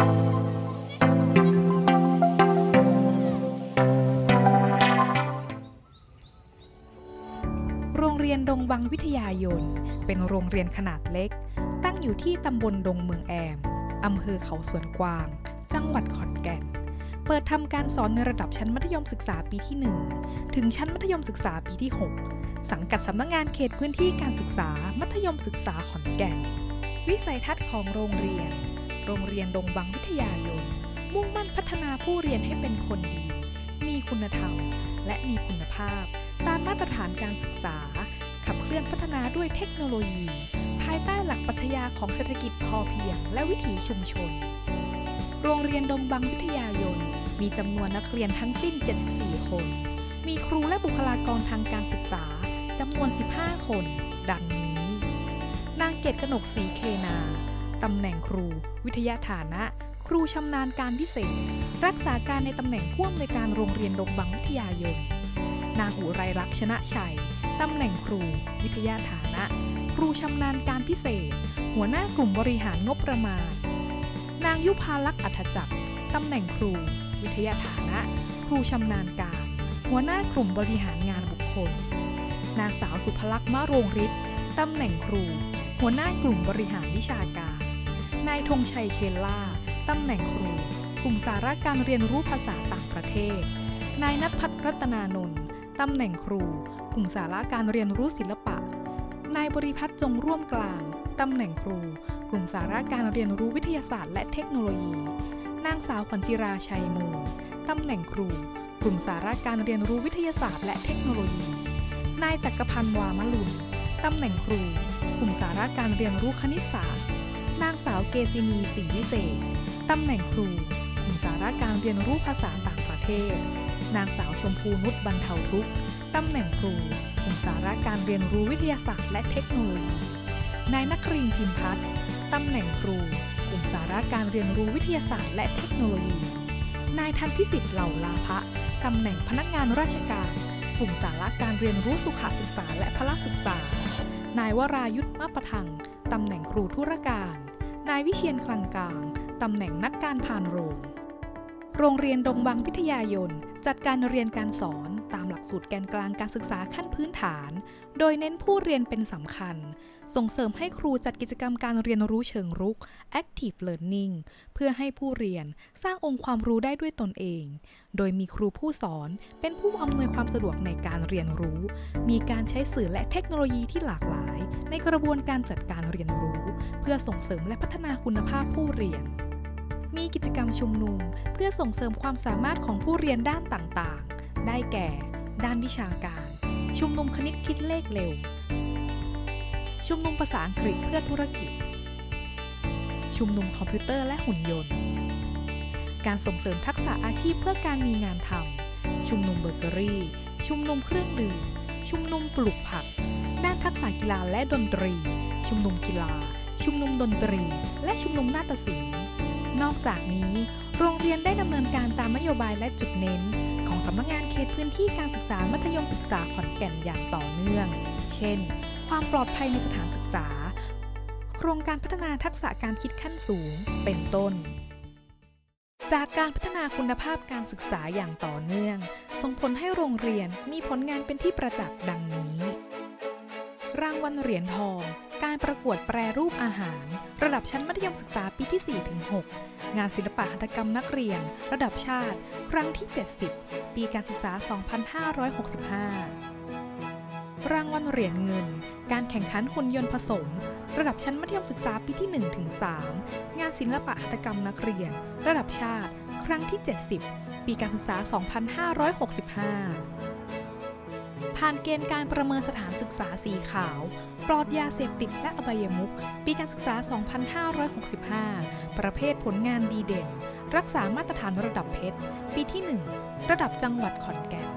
โรงเรียนดงวังวิทยายน เป็นโรงเรียนขนาดเล็ก ตั้งอยู่ที่ตำบลดงเมืองแอม อำเภอเขาสวนกวาง จังหวัดขอนแก่น เปิดทำการสอนในระดับชั้นมัธยมศึกษาปีที่ 1 ถึงชั้นมัธยมศึกษาปีที่ 6 สังกัดสำนักงานเขตพื้นที่การศึกษามัธยมศึกษาขอนแก่น วิสัยทัศน์ของโรงเรียน โรงเรียนดงบังวิทยายน มุ่งมั่นพัฒนาผู้เรียนให้เป็นคนดี มีคุณธรรม และมีคุณภาพ ตามมาตรฐานการศึกษา ขับเคลื่อนพัฒนาด้วยเทคโนโลยี ภายใต้หลักปรัชญาของเศรษฐกิจพอเพียง และวิถีชุมชน โรงเรียนดงบังวิทยายน มีจำนวนนักเรียนทั้งสิ้น 74 คน มีครูและบุคลากรทางการศึกษาจำนวน 15 คน ดังนี้ นางเกตกนกศรีเคนา ตำแหน่งครู วิทยาฐานะ ครูชำนาญการพิเศษ รักษาการในตำแหน่งผู้อำนวยการโรงเรียนดงบังวิทยายนนางอุไรลักชนะชัย ตำแหน่งครู วิทยาฐานะ ครูชำนาญการพิเศษ หัวหน้ากลุ่มบริหารงบประมาณ นางยุพาลักษณ์อัธจักรตำแหน่งครู วิทยาฐานะ ครูชำนาญการ หัวหน้ากลุ่มบริหารงานบุคคล นางสาวสุภลักษณ์มะโรงฤทธิ์ตำแหน่งครู หัวหน้ากลุ่มบริหารวิชาการ นายธงชัยเคล่าตำแหน่งครูกลุ่มสาระการเรียนรู้ภาษาต่างประเทศ นายนัทพัฒน์รัตนานนท์ตำแหน่งครูกลุ่มสาระการเรียนรู้ศิลปะ นายบริพัตรจงร่วมกลาง ตำแหน่งครู กลุ่มสาระการเรียนรู้วิทยาศาสตร์และเทคโนโลยี นางสาวขวัญจิราชัยมูลตำแหน่งครู กลุ่มสาระการเรียนรู้วิทยาศาสตร์และเทคโนโลยี นายจักรพันธ์วามลุนตำแหน่งครู กลุ่มสาระการเรียนรู้คณิตศาสตร์ นางสาวเกษินีศรีวิเศษ ตำแหน่งครูกลุ่มสาระการเรียนรู้ภาษาต่างประเทศ นางสาวชมพูนุชบรรเทาทุกข์ตำแหน่งครูกลุ่มสาระการเรียนรู้วิทยาศาสตร์และเทคโนโลยี นายนักรินพิมพัฒน์ตำแหน่งครูกลุ่มสาระการเรียนรู้วิทยาศาสตร์และเทคโนโลยี นายทันพิสิทธิ์เหล่าลาภะตำแหน่งพนักงานราชการกลุ่มสาระการเรียนรู้สุขศึกษาและพละศึกษา นายวรายุทธมะประทัง ตำแหน่งครูธุรการ นายวิเชียนคลังกลางตำแหน่งนักการพานโรง โรงเรียนดงบังพิทยายน จัดการเรียนการสอนตา กสูตรแกนกลางการศึกษาขั้นพื้นฐาน โดยเน้นผู้เรียนเป็นสำคัญ ส่งเสริมให้ครูจัดกิจกรรมการเรียนรู้เชิงรุก active learning เพื่อให้ผู้เรียนสร้างองค์ความรู้ได้ด้วยตนเอง โดยมีครูผู้สอนเป็นผู้อำนวยความสะดวกในการเรียนรู้ มีการใช้สื่อและเทคโนโลยีที่หลากหลาย ในกระบวนการจัดการเรียนรู้ เพื่อส่งเสริมและพัฒนาคุณภาพผู้เรียนมีกิจกรรมชุมนุม เพื่อส่งเสริมความสามารถของผู้เรียนด้านต่างๆ ได้แก่ ด้านวิชาการ ชุมนุมคณิตคิดเลขเร็ว ชุมนุมภาษาอังกฤษเพื่อธุรกิจ ชุมนุมคอมพิวเตอร์และหุ่นยนต์ การส่งเสริมทักษะอาชีพเพื่อการมีงานทำ ชุมนุมเบเกอรี่ ชุมนุมเครื่องดื่ม ชุมนุมปลูกผัก ด้านทักษะกีฬาและดนตรี ชุมนุมกีฬา ชุมนุมดนตรี และชุมนุมนาฏศิลป์นอกจากนี้ โรงเรียนได้ดำเนินการตามนโยบายและจุดเน้น สำนักงานเขตพื้นที่การศึกษามัธยมศึกษาขอนแก่นอย่างต่อเนื่อง เช่น ความปลอดภัยในสถานศึกษา โครงการพัฒนาทักษะการคิดขั้นสูง เป็นต้น จากการพัฒนาคุณภาพการศึกษาอย่างต่อเนื่อง ส่งผลให้โรงเรียนมีผลงานเป็นที่ประจักษ์ดังนี้ รางวัลเหรียญทอง การประกวดแปรรูปอาหาร ระดับชั้นมัธยมศึกษาปีที่4-6 งานศิลปะหัตถกรรมนักเรียน ระดับชาติ ครั้งที่ 70 ปีการศึกษา 2565 รางวัลเหรียญเงิน การแข่งขันหุ่นยนต์ผสม ระดับชั้นมัธยมศึกษาปีที่1-3งานศิลปะหัตถกรรมนักเรียน ระดับชาติ ครั้งที่ 70 ปีการศึกษา 2565 ผ่านเกณฑ์การประเมินสถานศึกษาสีขาว ปลอดยาเสพติดและอบายมุขปีการศึกษา 2565 ประเภทผลงานดีเด่น รักษามาตรฐานระดับเพชร ปีที่ 1 ระดับจังหวัดขอนแก่น